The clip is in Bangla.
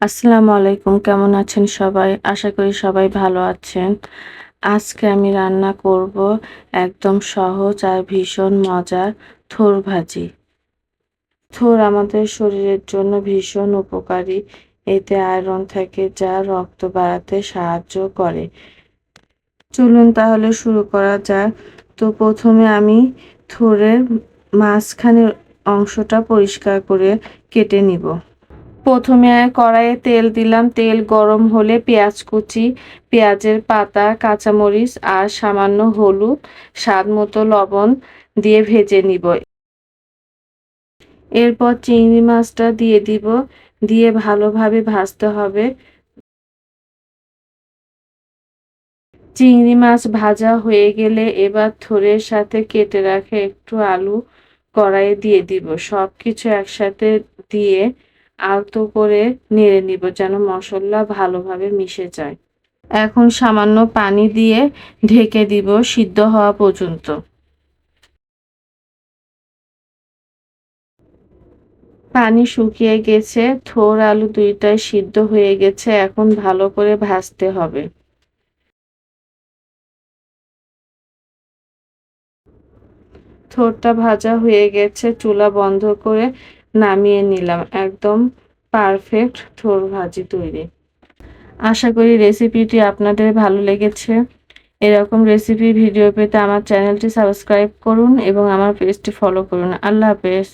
আসসালামু আলাইকুম, কেমন আছেন সবাই? আশা করি সবাই ভালো আছেন। আজকে আমি রান্না করব একদম সহজ আর ভীষণ মজার থোর ভাজি। থোর আমাদের শরীরের জন্য ভীষণ উপকারী। এতে আয়রন থাকে যা রক্ত বাড়াতে সাহায্য করে। চলুন তাহলে শুরু করা যাক। তো প্রথমে আমি থোরের মাঝখানের অংশটা পরিষ্কার করে কেটে নিব। প্রথমে কড়াইয়ে তেল দিলাম। তেল গরম হলে পেঁয়াজ কুচি, পেঁয়াজের পাতা, কাঁচামরিচ আর সামান্য হলুদ, স্বাদ মতো লবণ দিয়ে ভেজে নিব। এরপর চিংড়ি মাছটা দিয়ে দিব। দিয়ে ভালোভাবে ভাজতে হবে। চিংড়ি মাছ ভাজা হয়ে গেলে এবার থোরের সাথে কেটে রাখে একটু আলু কড়াইয়ে দিয়ে দিব। সব কিছু একসাথে দিয়ে আলতো করে নেড়ে নিব যেন মশলা ভালোভাবে মিশে যায়। এখন সামান্য পানি দিয়ে ঢেকে দিব সিদ্ধ হওয়া পর্যন্ত। পানি শুকিয়ে গেছে, থোর আলু দুইটাই সিদ্ধ হয়ে গেছে, এখন ভালো করে ভাজতে হবে। থোরটা ভাজা হয়ে গেছে, চুলা বন্ধ করে নামিয়ে নিলাম, একদম পারফেক্ট থোর ভাজি তৈরি। আশা করি রেসিপিটি আপনাদের ভালো লেগেছে। এরকম রেসিপি ভিডিও পেতে আমার চ্যানেলটি সাবস্ক্রাইব করুন এবং আমার পেজটি ফলো করুন। আল্লাহ হাফেজ।